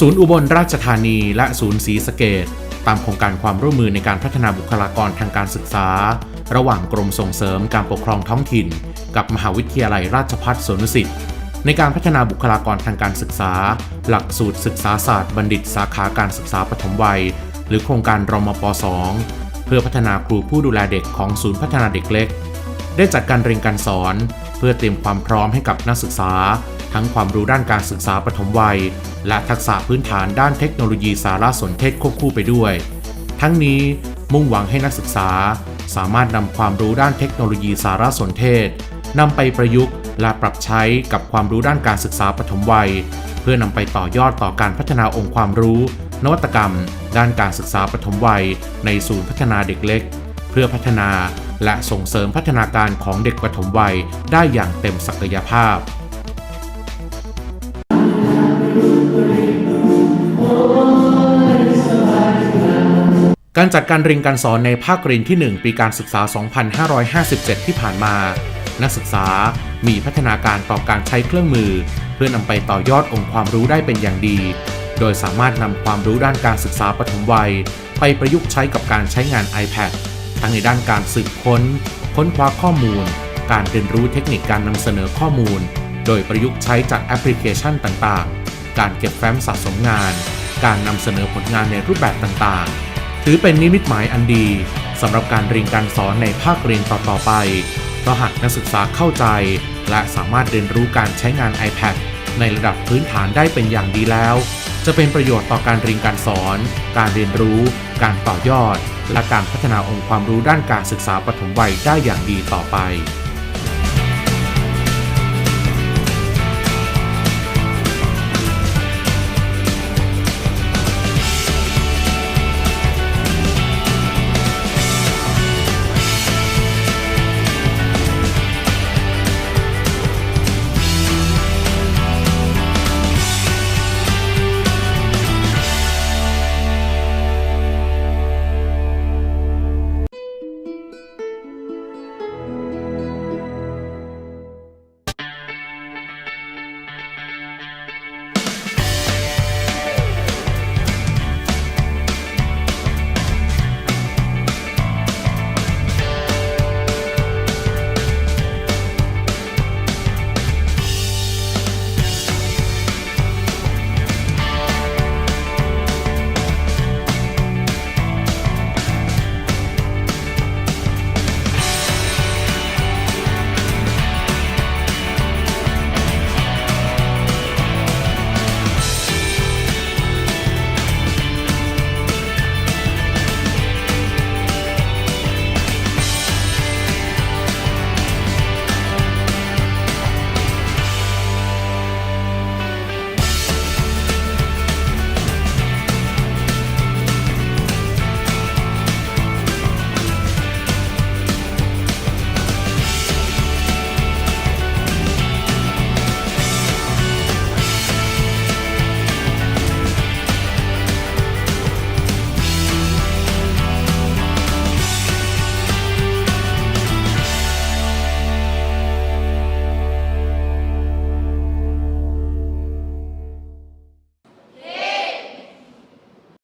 ศูนย์อุบลราชธานีและศูนย์ศรีสะเกดตามโครงการความร่วมมือในการพัฒนาบุคลากรทางการศึกษา ระหว่างกรมส่งเสริมการปกครองท้องถิ่น กับมหาวิทยาลัยราชภัฏสวนดุสิตในการพัฒนาบุคลากรทางการศึกษา หลักสูตรศึกษาศาสตร์บัณฑิตสาขาการศึกษาปฐมวัย หรือโครงการรมป .2 เพื่อพัฒนาครูผู้ดูแลเด็กของศูนย์พัฒนาเด็กเล็ก ได้จัดการเรียนการสอน เพื่อเตรียมความพร้อมให้กับนักศึกษา ทั้งความรู้ด้านการศึกษาปฐมวัย และทักษะพื้นฐานด้านเทคโนโลยีสารสนเทศควบคู่ไปด้วย ทั้งนี้มุ่งหวังให้นักศึกษา สามารถนำความรู้ด้านเทคโนโลยีสารสนเทศนำไปประยุกต์และปรับใช้กับความรู้ด้านการศึกษาปฐมวัย เพื่อนำไปต่อยอดต่อการพัฒนาองค์ความรู้ นวัตกรรม ด้านการศึกษาปฐมวัย ในศูนย์พัฒนาเด็กเล็ก เพื่อพัฒนา และส่งเสริมพัฒนาการของเด็กปฐมวัยได้อย่างเต็มศักยภาพการจัดการเรียนการสอนในภาคเรียนที่ 1 ปีการศึกษา 2557 ที่ผ่านมา นักศึกษามีพัฒนาการต่อการใช้เครื่องมือ เพื่อนำไปต่อยอดองค์ความรู้ได้เป็นอย่างดี โดยสามารถนำความรู้ด้านการศึกษาปฐมวัย ไปประยุกต์ใช้กับการใช้งาน iPad ทั้งในด้านการสืบค้น ค้นคว้าข้อมูล การเรียนรู้เทคนิคการนำเสนอข้อมูล โดยประยุกต์ใช้จากแอปพลิเคชันต่างๆ การเก็บแฟ้มสะสมงาน การนำเสนอผลงานในรูปแบบต่างๆ ถือเป็นนิมิตหมายอันดีสำหรับการเรียนการสอนในภาคเรียนต่อๆไป เพราะหากนักศึกษาเข้าใจ และสามารถเรียนรู้การใช้งาน iPad ในระดับพื้นฐานได้เป็นอย่างดีแล้ว จะเป็นประโยชน์ต่อการเรียนการสอน การเรียนรู้ การต่อยอด และการพัฒนาองค์ความรู้ด้านการศึกษาปฐมวัยได้อย่างดีต่อไป